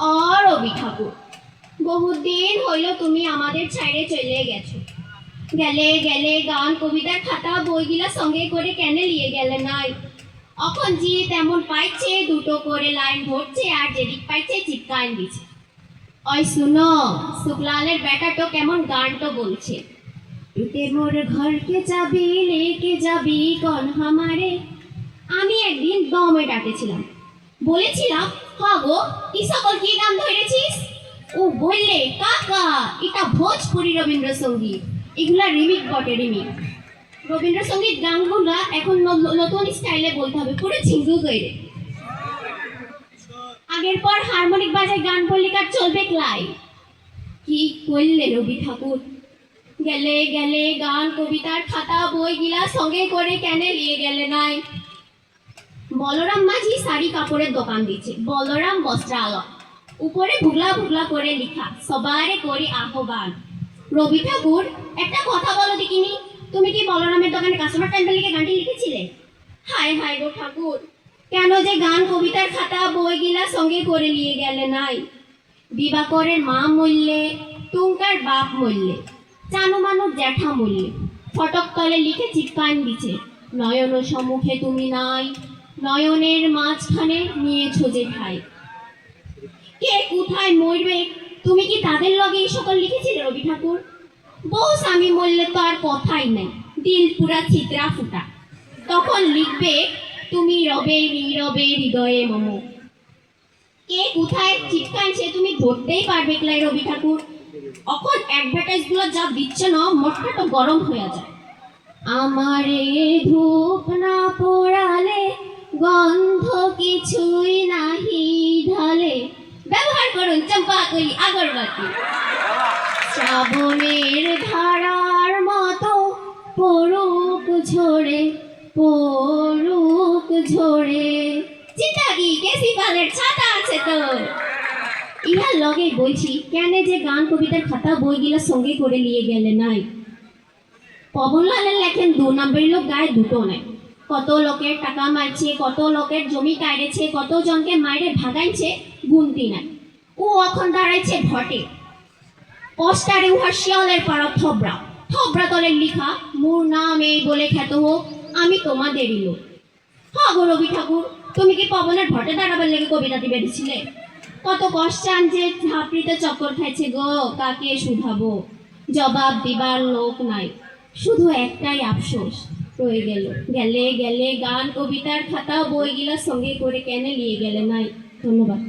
আর রবি ঠাকুর। বহুদিন হইল তুমি আমাদের ছাইড়ে চলে গেছো। গেলে গেলে গান, কবিতার খাতা বইগুলা সঙ্গে করে কেন নিয়ে গেলে নাই? এখন জি তেমন পাইছে, দুটো করে লাইন ধরছে, আর যেদিক পাইছে চিৎকার দিছে ওই শুনো, শুক্লালের বেটাটো কেমন গানটো বলছে। টুতে মোর ঘরকে যাবি, লেকে যাবি কন হামারে আমি একদিন দমে ডাকেছিলাম। বলেছিলাম হা গো কি সকল, কি গান ধরেছিস? ও বললে কাকা এটা ভোজপুরি রবীন্দ্রসঙ্গীত। এগুলা রিমিক বটে, রিমিক। রবীন্দ্রসঙ্গীত গানগুলা এখন নতুন স্টাইলে বলতে হবে, পুরো ঝিঙ্গু করে আগের পর হারমোনিক বাজায় গান বললে কার চলবে ক্লাই। কি করলে রবি ঠাকুর? গেলে গেলে গান, কবিতার খাতা বই গিলা সঙ্গে করে কেন নিয়ে গেলে নাই? বলরাম মাঝি শাড়ি কাপড়ের দোকান দিচ্ছে বলরাম বস্ত্রালয়। উপরে ভুগলা ভুগলা করে লিখা, সবারে করি আহ্বান। রবি ঠাকুর, একটা কথা বলো দেখিনি, তুমি কি বলরামের দোকানে কাস্টমার টাইম লিখে গানটি লিখেছিলে? হায় হায় গো ঠাকুর, কেন যে গান কবিতার খাতা, বইগুলা সঙ্গে করে নিয়ে গেলে নাই? দিবাকরের মা মূল্যে টুঙ্কার বাপ মূল্যে চানু মানুষ জ্যাঠা মূল্যে ফটক তলে লিখে চিৎকান দিছে নয়ন সম্মুখে তুমি নাই। নয়নের মাঝখানে নিয়েছো যে ঠাই কে কোথায় মরবে? তুমি কি তাদের লগে এই সকল লিখেছিলে রবি ঠাকুর? বউ স্বামী মরলে তো আর কথাই নাই, দিল পুরা চিত্রা ফুটা। তখন লিখবে, তুমি রবে নীরবে হৃদয়ে মম। কে কোথায় চিৎকার সে তুমি ধরতেই পারবে ক্লাই রবি ঠাকুর। এখন অ্যাডভার্টাইজগুলো যা দিচ্ছে না মোটটা তো গরম হয়ে যায়। আমারে ধূপ না পোড়ালে গন্ধ কিছুই নাহি ঢালে। ব্যবহার করুন, চম্পা কলি আগরবাতি। শ্রাবণের ধারার মতো পড়ুক ঝরে পড়ুক ঝরে। চিন্তা কেসি পালের ছাতা আছে তো ইহার লগে বলছি, কেন যে গান, কবিতার খাতা, বইগুলা সঙ্গে করে নিয়ে গেলে নাই? পবনলালের লেখেন দু নম্বরের লোক গায়ে দুটো নেই। কত লোকের টাকা মারছে, কত লোকের জমি কাড়েছে কত জনকে মাইরে ভাগাইছে গুনতি নাই। ও এখন দাঁড়াইছে ভটে। পোস্টারে উহার শিয়ালের পাড়া থবরা থবরা তলের লিখা, মোর নাম এই বলে খ্যাত হোক আমি তোমাদেরই লোক। হ্যাঁ গো রবি ঠাকুর, তুমি কি পবনের ভটে দাঁড়াবার লেগে কবিতাটি বেরিয়েছিলে কত কষ্টান যে ঝাপড়িতে চক্কর খাইছে গো, কাকে শুধাবো? জবাব দিবার লোক নাই। শুধু একটাই আফসোস রয়ে গেল। গেলে গেলে গান, কবিতার খাতা, বইগুলা সঙ্গে করে কেন নিয়ে গেলে নাই। ধন্যবাদ।